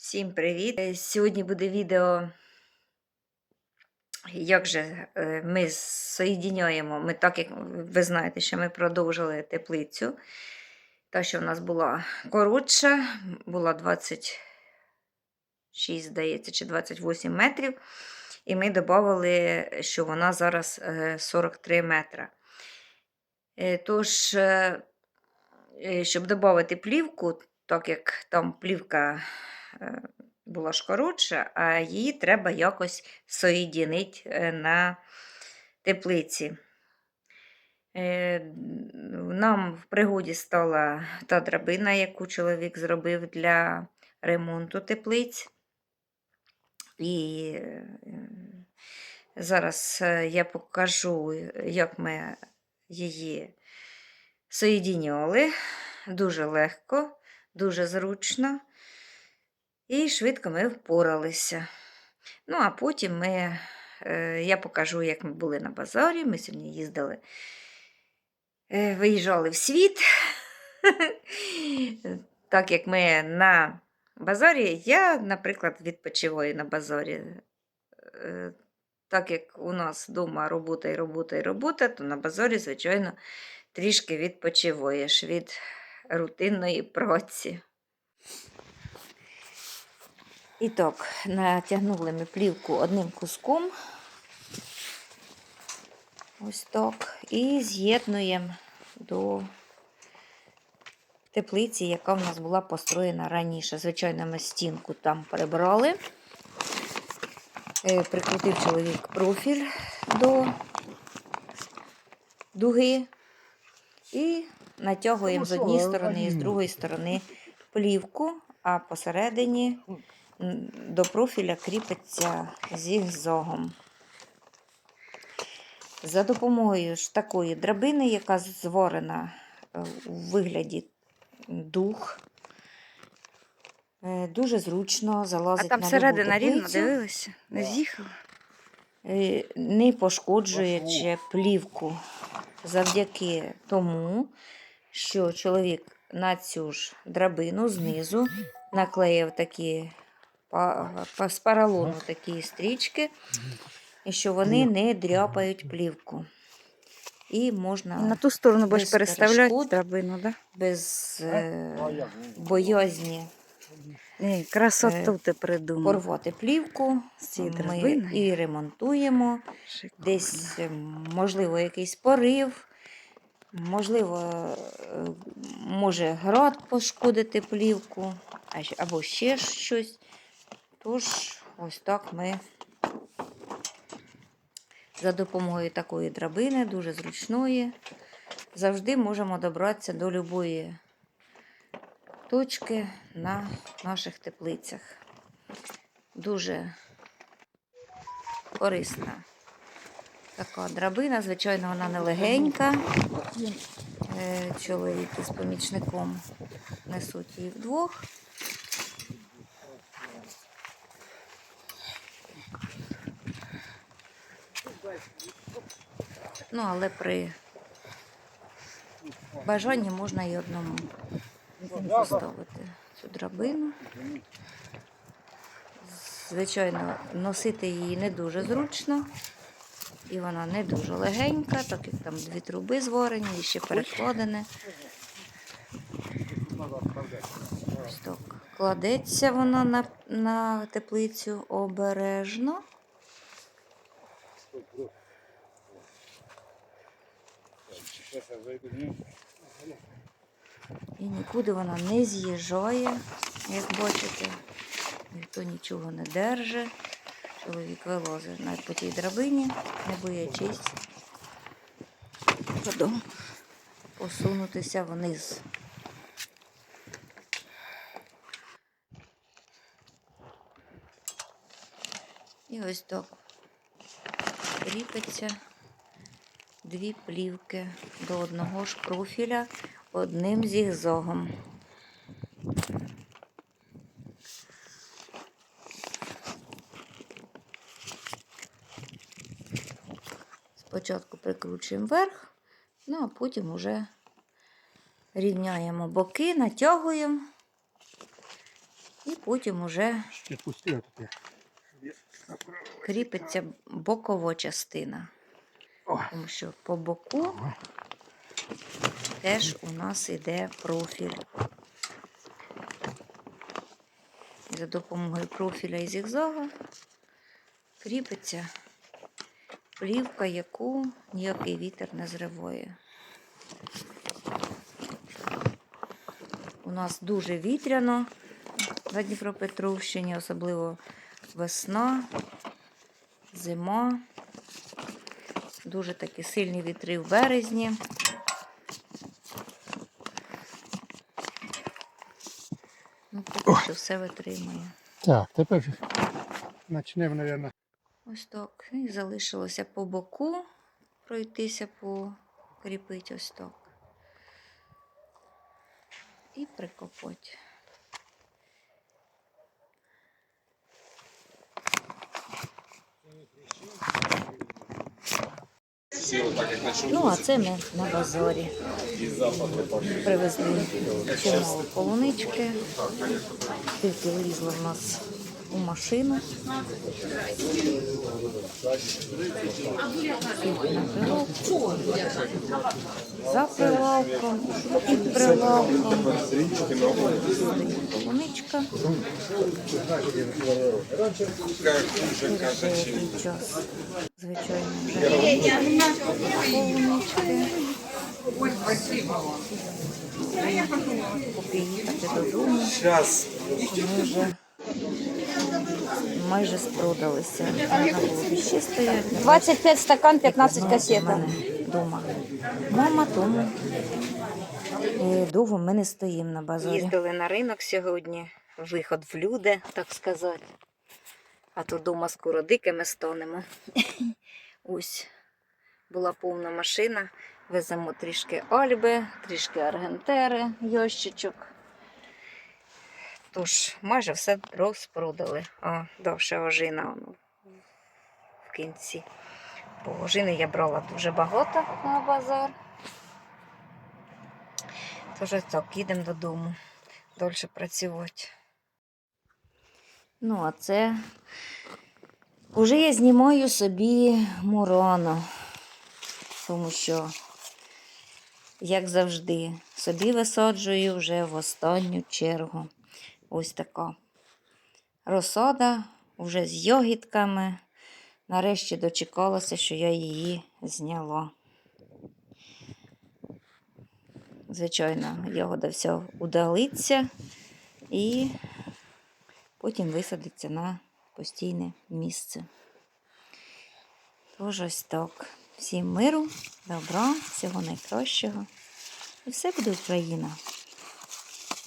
Всім привіт! Е, Сьогодні буде відео, як же е, ми соєдіняємо. Ми так, як ви знаєте, що ми продовжили теплицю. Та, що в нас була коротша, була 26, здається, чи 28 метрів. І ми додали, що вона зараз е, 43 метра. Е, Тож, е, е, щоб додати плівку, так як там плівка була ж коротша, а її треба якось соєдінити е, на теплиці. Е, Нам в пригоді стала та драбина, яку чоловік зробив для ремонту теплиць. І е, зараз е, я покажу, як ми її соєдіняли. Дуже легко, дуже зручно. І швидко ми впоралися. Ну, а потім ми, е, я покажу, як ми були на базарі. Ми сьогодні їздили, е, виїжджали в світ. Так як ми на базарі, я, наприклад, відпочиваю на базарі. Е, Так як у нас вдома робота і робота і робота, то на базарі, звичайно, трішки відпочиваєш від рутинної праці. І так, натягнули ми плівку одним куском. Ось так. І з'єднуємо до теплиці, яка в нас була построєна раніше. Звичайно, ми стінку там прибрали. Е, Прикрутив чоловік профіль до дуги. І натягуємо з однієї сторони і з другої сторони плівку, а посередині до профіля кріпиться зігзогом. За допомогою ж такої драбини, яка зворена е, у вигляді дух, е, дуже зручно А там на середина рівно дивилися? Не з'їхала? е, не пошкоджуючи плівку завдяки тому, що чоловік на цю ж драбину знизу наклеїв такі з поролону такі стрічки, і що вони не дряпають плівку. І можна На ту сторону будеш переставляти драбину. Да? без е, боязні Ні, красоту ти придумав. порвати плівку. З цієї Ми драбини. і ремонтуємо. Шикарно. Десь, е, можливо, якийсь порив, можливо, е, може град пошкодити плівку, а щ- або ще щось. Тож, ось так ми за допомогою такої драбини, дуже зручної, завжди можемо добратися до будь-якої точки на наших теплицях. Дуже корисна така драбина. Звичайно, вона не легенька. Е, Чоловік із помічником несуть її вдвох. Ну, але при бажанні можна і одному поставити цю драбину. Звичайно, носити її не дуже зручно. І вона не дуже легенька, так як там дві труби зварені і ще перекладене. Ось так. Кладеться вона на, на теплицю обережно. І нікуди вона не з'їжджає, як бачите. Ніхто нічого не держить. Чоловік вилазить навіть по тій драбині, не боячись потім посунутися вниз. І ось так кріпиться дві плівки до одного ж профіля одним зігзогом. Спочатку прикручуємо вверх, ну а потім уже рівняємо боки, натягуємо І потім уже кріпиться бокова частина. Тому що по боку теж у нас іде профіль. За допомогою профіля і зігзага кріпиться плівка, яку ніякий вітер не зриває. У нас дуже вітряно на Дніпропетровщині, особливо весна, зима. Дуже такі сильні вітри в березні. Ну, поки що все витримує. Так, тепер почнемо, мабуть. Ось так. І залишилося по боку пройтися, покріпити ось так. І прикопати. Ну, а це ми на базорі. Привезли полунички. Тільки влізла в нас у машину. За прилавком, під прилавком. Полуничка. Час, звичайно, вже полунички. Поки їхати додому. Ми вже майже спродалися. Ще стояти. 25 стакан, 15 Як касета. Дома. Мама, тому е, довго ми не стоїмо на базарі. Їздили на ринок сьогодні, виход в люди, так сказати. А то дома скоро дикими стонемо. Ось була повна машина. Веземо трішки альби, трішки аргентери, ящичок. Тож майже все розпродали. А, довше ожина в кінці. Бо ожини я брала дуже багато на базар. Тож так, їдемо додому. Далі працювати. Ну, а це вже я знімаю собі мурано, тому що, як завжди, собі висаджую вже в останню чергу. Ось така розсада вже з йогітками. Нарешті дочекалася, що я її зняла. Звичайно, ягода вся удалиться і потім висадиться на постійне місце. Тож ось так. Всім миру, добра, всього найкращого. І все буде Україна.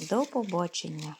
До побачення!